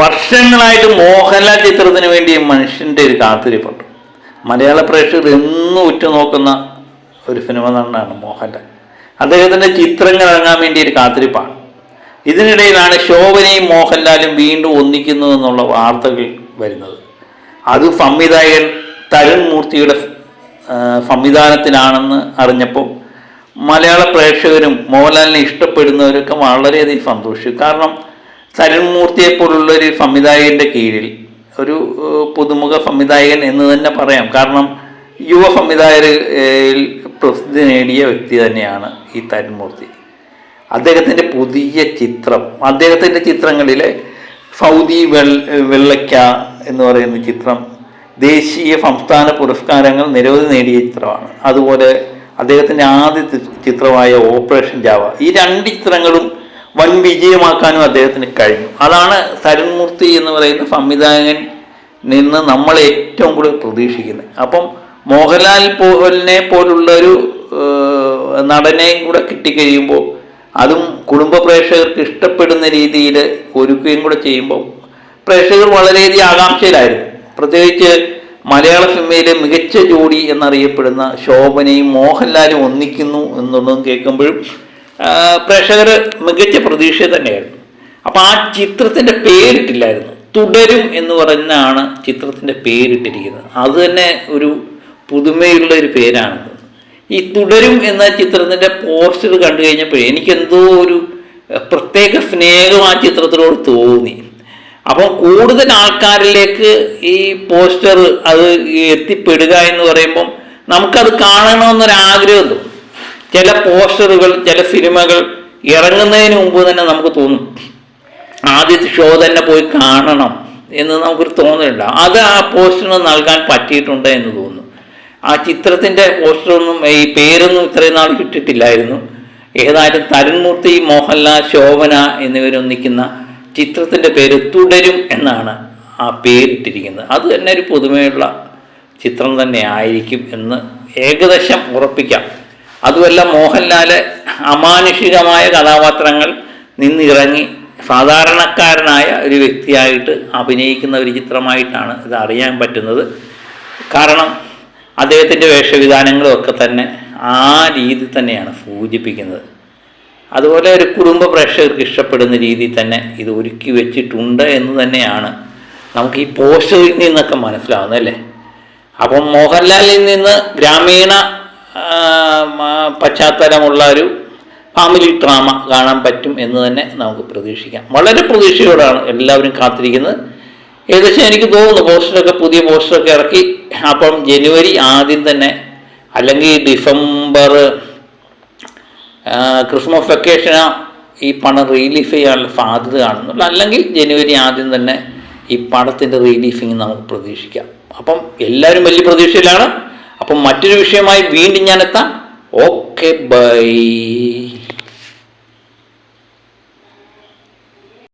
വർഷങ്ങളായിട്ട് മോഹൻലാൽ ചിത്രത്തിന് വേണ്ടി മനുഷ്യന്റെ ഒരു കാത്തിരിപ്പുണ്ട്. മലയാള പ്രേക്ഷകർ എന്നും ഉറ്റുനോക്കുന്ന ഒരു സിനിമ നടനാണ് മോഹൻലാൽ. അദ്ദേഹത്തിന്റെ ചിത്രങ്ങൾ ഇറങ്ങാൻ വേണ്ടി ഒരു കാത്തിരിപ്പാണ്. ഇതിനിടയിലാണ് ശോഭനയും മോഹൻലാലും വീണ്ടും ഒന്നിക്കുന്നു എന്നുള്ള വാർത്തകൾ വരുന്നത്. അത് സംവിധായകൻ തരുൺ മൂർത്തിയുടെ സംവിധാനത്തിലാണെന്ന് അറിഞ്ഞപ്പോൾ മലയാള പ്രേക്ഷകരും മോഹൻലാലിനെ ഇഷ്ടപ്പെടുന്നവരൊക്കെ വളരെയധികം സന്തോഷിച്ചു. കാരണം തരുൺമൂർത്തിയെ പോലുള്ള ഒരു സംവിധായകന്റെ കീഴിൽ ഒരു പുതുമുഖ സംവിധായകൻ എന്ന് തന്നെ പറയാം. കാരണം യുവ സംവിധായകരിൽ പ്രസിദ്ധി നേടിയ വ്യക്തി തന്നെയാണ് ഈ തരുൺമൂർത്തി. അദ്ദേഹത്തിന്റെ പുതിയ ചിത്രം അദ്ദേഹത്തിന്റെ ചിത്രങ്ങളിലെ സൗദി വെൾ വെള്ളയ്ക്ക എന്ന് പറയുന്ന ചിത്രം ദേശീയ സംസ്ഥാന പുരസ്കാരങ്ങൾ നിരവധി നേടിയ ചിത്രമാണ്. അതുപോലെ അദ്ദേഹത്തിന്റെ ആദ്യ ചിത്രമായ ഓപ്പറേഷൻ ജാവ. ഈ രണ്ട് ചിത്രങ്ങളും വൻ വിജയമാക്കാനും അദ്ദേഹത്തിന് കഴിഞ്ഞു. അതാണ് തരുൺമൂർത്തി എന്ന് പറയുന്ന സംവിധായകൻ നിന്ന് നമ്മൾ ഏറ്റവും കൂടുതൽ പ്രതീക്ഷിക്കുന്നത്. അപ്പം മോഹൻലാൽ പോലിനെ പോലുള്ളൊരു നടനെയും കൂടെ കിട്ടിക്കഴിയുമ്പോൾ അതും കുടുംബ പ്രേക്ഷകർക്ക് ഇഷ്ടപ്പെടുന്ന രീതിയിൽ ഒരുക്കുകയും കൂടെ ചെയ്യുമ്പോൾ പ്രേക്ഷകർ വളരെയധികം ആകാംക്ഷയിലായിരുന്നു. പ്രത്യേകിച്ച് മലയാള സിനിമയിലെ മികച്ച ജോഡി എന്നറിയപ്പെടുന്ന ശോഭനയും മോഹൻലാലും ഒന്നിക്കുന്നു എന്നുള്ളതും കേൾക്കുമ്പോഴും പ്രേക്ഷകർ മികച്ച പ്രതീക്ഷ തന്നെയായിരുന്നു. അപ്പോൾ ആ ചിത്രത്തിന്റെ പേരിട്ടില്ലായിരുന്നു. തുടരും എന്ന് പറഞ്ഞാണ് ചിത്രത്തിന്റെ പേരിട്ടിരിക്കുന്നത്. അത് തന്നെ ഒരു പുതുമയുള്ള ഒരു പേരാണ്. ഈ തുടരും എന്ന ചിത്രത്തിന്റെ പോസ്റ്റർ കണ്ടു കഴിഞ്ഞപ്പോൾ എനിക്കെന്തോ ഒരു പ്രത്യേക സ്നേഹം ആ ചിത്രത്തിനോട് തോന്നി. അപ്പോൾ കൂടുതൽ ആൾക്കാരിലേക്ക് ഈ പോസ്റ്റർ അത് എത്തിപ്പെടുക എന്ന് പറയുമ്പം നമുക്കത് കാണണമെന്നൊരാഗ്രഹം തോന്നും ചില പോസ്റ്ററുകൾ ചില സിനിമകൾ ഇറങ്ങുന്നതിന് മുമ്പ് തന്നെ നമുക്ക് തോന്നും ആദ്യത്തെ ഷോ തന്നെ പോയി കാണണം എന്ന് നമുക്കൊരു തോന്നലുണ്ട്. അത് ആ പോസ്റ്ററിന് നൽകാൻ പറ്റിയിട്ടുണ്ട് എന്ന് തോന്നുന്നു. ആ ചിത്രത്തിന്റെ പോസ്റ്ററൊന്നും ഈ പേരൊന്നും ഇത്രയും നാൾ കിട്ടിയിട്ടില്ലായിരുന്നു ഏതായാലും തരുൺമൂർത്തി മോഹൻലാൽ ശോഭന എന്നിവരൊന്നിക്കുന്ന ചിത്രത്തിന്റെ പേര് തുടരും എന്നാണ് ആ പേരിട്ടിരിക്കുന്നത്. അത് തന്നെ ഒരു പുതുമയുള്ള ചിത്രം തന്നെ ആയിരിക്കും എന്ന് ഏകദേശം ഉറപ്പിക്കാം. അതുമല്ല മോഹൻലാൽ അമാനുഷികമായ കഥാപാത്രങ്ങൾ നിന്നിറങ്ങി സാധാരണക്കാരനായ ഒരു വ്യക്തിയായിട്ട് അഭിനയിക്കുന്ന ഒരു ചിത്രമായിട്ടാണ് ഇത് അറിയാൻ പറ്റുന്നത്. കാരണം അദ്ദേഹത്തിന്റെ വേഷവിധാനങ്ങളും ഒക്കെ തന്നെ ആ രീതി തന്നെയാണ് സൂചിപ്പിക്കുന്നത്. അതുപോലെ ഒരു കുടുംബ പ്രേക്ഷകർക്ക് ഇഷ്ടപ്പെടുന്ന രീതിയിൽ തന്നെ ഇത് ഒരുക്കി വെച്ചിട്ടുണ്ട് എന്ന് തന്നെയാണ് നമുക്ക് ഈ പോസ്റ്ററിൽ നിന്നൊക്കെ മനസ്സിലാവുന്നത് അല്ലേ? അപ്പം മോഹൻലാലിൽ നിന്ന് ഗ്രാമീണ പശ്ചാത്തലമുള്ള ഒരു ഫാമിലി ഡ്രാമ കാണാൻ പറ്റും എന്ന് തന്നെ നമുക്ക് പ്രതീക്ഷിക്കാം. വളരെ പ്രതീക്ഷയോടാണ് എല്ലാവരും കാത്തിരിക്കുന്നത്. ഏകദേശം എനിക്ക് തോന്നുന്നു പോസ്റ്ററൊക്കെ പുതിയ പോസ്റ്ററൊക്കെ ഇറക്കി. അപ്പം ജനുവരി ആദ്യം തന്നെ അല്ലെങ്കിൽ ഡിസംബർ ക്രിസ്മസ് വെക്കേഷന ഈ പണം റിലീഫ് ചെയ്യാനുള്ള സാധ്യത കാണുന്നുള്ളൂ അല്ലെങ്കിൽ ജനുവരി ആദ്യം തന്നെ ഈ പണത്തിന്റെ റിലീഫിങ് നമുക്ക് പ്രതീക്ഷിക്കാം. അപ്പം എല്ലാവരും വലിയ പ്രതീക്ഷയിലാണ്. അപ്പം മറ്റൊരു വിഷയമായി വീണ്ടും ഞാൻ എത്താം ഓക്കെ ബൈ